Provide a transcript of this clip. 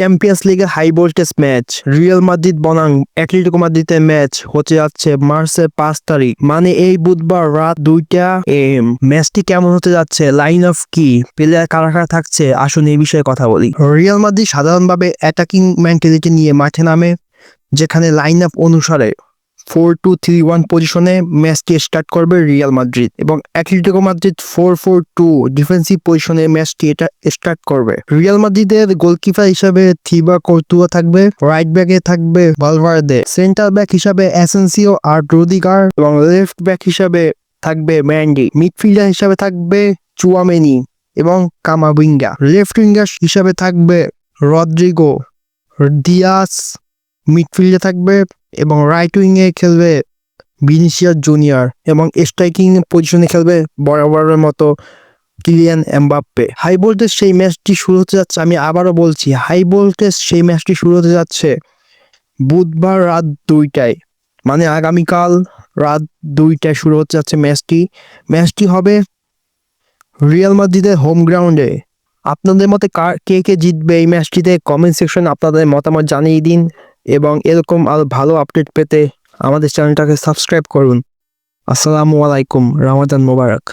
Champions লিগের high voltage match Real Madrid বনাং Atletico মাদ্রিদের match হতে যাচ্ছে মার্চের পাঁচ তারিখ। মানে এই বুধবার রাত দুইটা এম। ম্যাচটি কেমন হতে যাচ্ছে? লাইন অফ কি? প্লেয়ার কারা কারা থাকছে? আসুন এই বিষয়ে কথা বলি। রিয়াল মাদ্রিদ সাধারণভাবে অ্যাটাকিং মেন্টালিটি নিয়ে মাঠে নামে, যেখানে লাইন আপ অনুসারে ফোর টু থ্রি ওয়ান পজিশনে ম্যাচটি স্টার্ট করবে রিয়াল মাদ্রিদ এবং Atletico Madrid four four two defensive পজিশনে ম্যাচটি এটা স্টার্ট করবে। রিয়াল মাদ্রিদের গোলকিপার হিসাবে থিবা কর্তুয়া থাকবে রাইট ব্যাকে থাকবে ভালভার্দে সেন্টার ব্যাক হিসাবে অ্যাসেন্সিও আর রোদিগার এবং লেফট ব্যাক হিসাবে থাকবে ম্যান্ডি মিডফিল্ডার হিসাবে থাকবে চুয়ামেনি এবং কামাবিঙ্গা লেফট উইঙ্গার হিসাবে থাকবে রদ্রিগো দিয়াস মিডফিল্ডে থাকবে এবং রাইট উইংয়ে খেলবে ভিনিসিয়াস জুনিয়র এবং স্ট্রাইকিং পজিশনে খেলবে বরাবরের মতো কিলিয়ান এমবাপ্পে হাই ভোল্টেজ সেই ম্যাচটি শুরু হতে যাচ্ছে, আমি আবারও বলছি হাই ভোল্টেজ সেই ম্যাচটি শুরু হতে যাচ্ছে বুধবার রাত দুইটায়। মানে আগামীকাল রাত দুইটায় শুরু হতে যাচ্ছে ম্যাচটি ম্যাচটি হবে রিয়াল মাদ্রিদের হোম গ্রাউন্ডে আপনাদের মতে কার, কে কে জিতবে এই ম্যাচটিতে কমেন্ট সেকশনে আপনাদের মতামত জানিয়ে দিন। এবং এরকম আরও ভালো আপডেট পেতে আমাদের চ্যানেলটাকে সাবস্ক্রাইব করুন। আসসালামু আলাইকুম রামাদান মোবারক